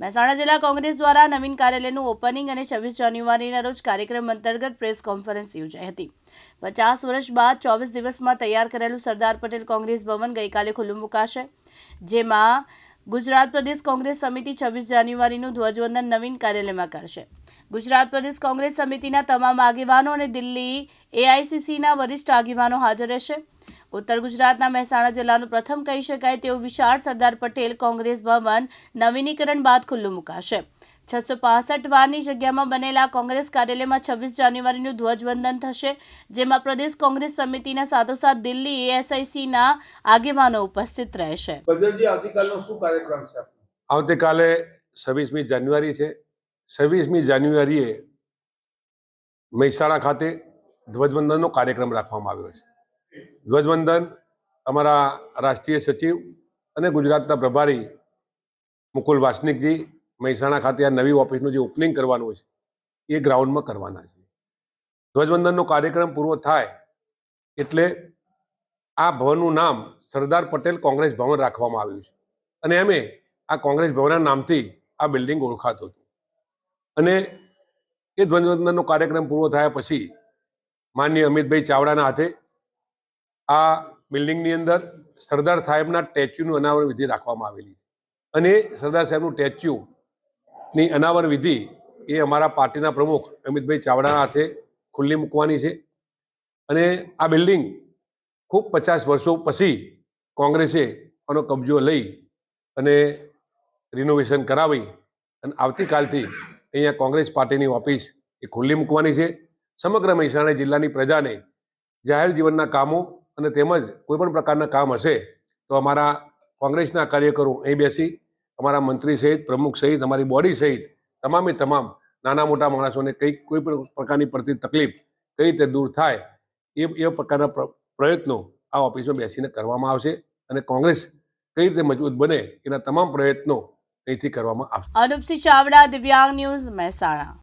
મહેસાણા જિલ્લા કોંગ્રેસ દ્વારા નવીન કાર્યાલયનું ઓપનિંગ અને છવ્વીસ જાન્યુઆરીના રોજ કાર્યક્રમ અંતર્ગત પ્રેસ કોન્ફરન્સ યોજાઈ હતી. પચાસ વર્ષ બાદ ચોવીસ દિવસમાં તૈયાર કરેલું સરદાર પટેલ કોંગ્રેસ ભવન ગઈકાલે ખુલ્લું મુકાશે, જેમાં ગુજરાત પ્રદેશ કોંગ્રેસ સમિતિ છવ્વીસ જાન્યુઆરીનું ધ્વજવંદન નવીન કાર્યાલયમાં કરશે. ગુજરાત પ્રદેશ કોંગ્રેસ સમિતિના તમામ આગેવાનો અને દિલ્હી એઆઈસીસીના વરિષ્ઠ આગેવાનો હાજર રહેશે. ઉત્તર ગુજરાતના મહેસાણા જિલ્લાનું પ્રથમ કહી શકાય તેવું વિશાળ સરદાર પટેલ કોંગ્રેસ ભવન નવીનીકરણ બાદ ખુલ્લું મુકાશે. છસો પાસઠ વારની જગ્યામાં બનેલા કોંગ્રેસ કાર્યાલયમાં છવ્વીસ જાન્યુઆરીનું ધ્વજવંદન થશે જેમાં પ્રદેશ કોંગ્રેસ સમિતિના સાથોસાથ દિલ્હી એએસઆઈસીના આગેવાનો ઉપસ્થિત રહેશે. આવતીકાલનો શું કાર્યક્રમ છે આવતીકાલે છવ્વીસમી જાન્યુઆરી છે. છવ્વીસમી જાન્યુઆરીએ મહેસાણા ખાતે ધ્વજવંદનનો કાર્યક્રમ રાખવામાં આવ્યો છે. ધ્વજવંદન અમારા રાષ્ટ્રીય સચિવ અને ગુજરાતના પ્રભારી મુકુલ વાસનિકજી મહેસાણા ખાતે આ નવી ઓફિસનું જે ઓપનિંગ કરવાનું છે, એ ગ્રાઉન્ડમાં કરવાના છે. ધ્વજવંદનનો કાર્યક્રમ પૂરો થાય એટલે આ ભવનનું નામ સરદાર પટેલ કોંગ્રેસ ભવન રાખવામાં આવ્યું છે. અને અમે આ કોંગ્રેસ ભવનના નામથી આ બિલ્ડિંગ ઓળખાતું હતું. અને એ ધ્વજવંદનનો કાર્યક્રમ પૂરો થયા પછી માનનીય અમિતભાઈ ચાવડાના હાથે આ બિલ્ડિંગની અંદર સરદાર સાહેબના સ્ટેચ્યુનું અનાવરણ વિધિ રાખવામાં આવેલી છે. અને સરદાર સાહેબનું સ્ટેચ્યુની અનાવરણ વિધિ એ અમારા પાર્ટીના પ્રમુખ અમિતભાઈ ચાવડાના હાથે ખુલ્લી મૂકવાની છે. અને આ બિલ્ડિંગ ખૂબ પચાસ વર્ષો પછી કોંગ્રેસે આનો કબજો લઈ અને રિનોવેશન કરાવી અને આવતીકાલથી અહીંયા કોંગ્રેસ પાર્ટીની ઓફિસ એ ખુલ્લી મૂકવાની છે. સમગ્ર મહેસાણા જિલ્લાની પ્રજાને જાહેર જીવનના કામો અને તેમજ કોઈપણ પ્રકારના કામ હશે, તો અમારા કોંગ્રેસના કાર્યકરો અહીં બેસી, અમારા મંત્રી સહિત, પ્રમુખ સહિત, અમારી બોડી સહિત, તમામે તમામ નાના મોટા માણસોને કંઈક કોઈ પણ પ્રકારની પડતી તકલીફ કઈ રીતે દૂર થાય, એ એ પ્રકારના પ્ર- પ્રયત્નો આ ઓફિસમાં બેસીને કરવામાં આવશે અને કોંગ્રેસ કઈ રીતે મજબૂત બને એના તમામ પ્રયત્નો અહીંથી કરવામાં આવશે. અનુપસિંહ ચાવડા, દિવ્યાંગ ન્યૂઝ મહેસાણા.